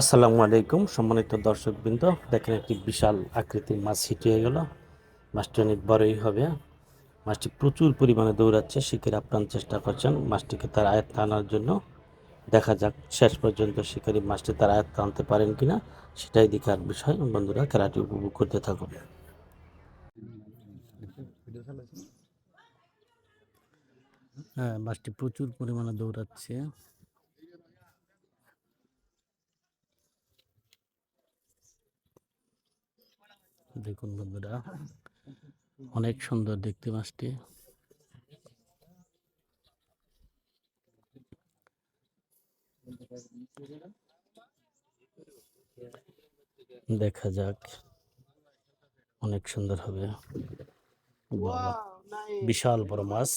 আসসালামু আলাইকুম, সম্মানিত দর্শকবৃন্দ। দেখেন একটি বিশাল আকৃতির মাছ হিট হয়ে গেল। মাছটি অনেক বড়ই হবে। মাছটি প্রচুর পরিমাণে দৌড়াচ্ছে, শিকারি আপ্রাণ চেষ্টা করছেন। মাছটিকে তার আয়ত্ত আনার জন্য দেখা যাক শেষ পর্যন্ত শিকারি মাছটি তার আয়ত্ত আনতে পারেন কিনা, সেটাই দেখার বিষয়। বন্ধুরা, খেলাটি উপভোগ করতে থাকুন। হ্যাঁ মাছটি প্রচুর পরিমাণে দৌড়াচ্ছে। দেখুন বন্ধুরা অনেক সুন্দর দেখতে মাছটি। দেখা যাক অনেক সুন্দর হবে। বিশাল বড় মাছ।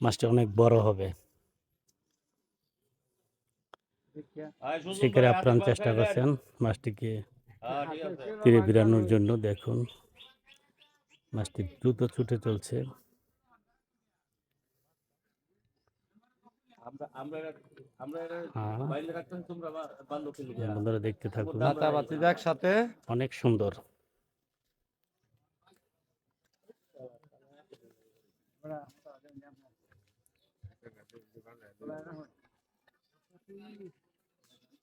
মাছটা অনেক বড় হবে। শিকারে আপ্রাণ চেষ্টা করছেন মাছটিকে হ্যাঁ, তীরে বিরানোর জন্য দেখুন। মাছটি দ্রুত ছুটে চলছে। আমরা আমরা এটা- আমরা এটা হ্যাঁ। বাইরে রাখতেন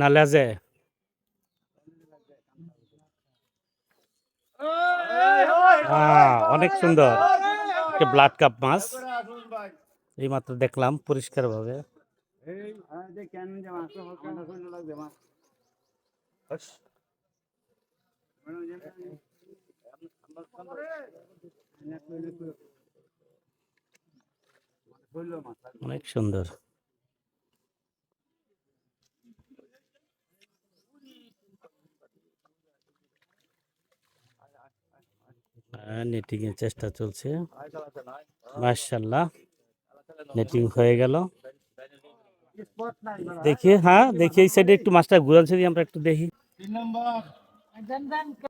না লেজে? অনেক সুন্দর। ব্লাড কাপ মাছ? এইমাত্র দেখলাম পরিষ্কার ভাবে অনেক সুন্দর। নেটিং এর চেষ্টা চলছে। মার্শাল্লাহ নেটিং হয়ে গেল। দেখি হ্যাঁ দেখি এই সাইডে একটু মাছটা ঘুরান আমরা একটু দেখি।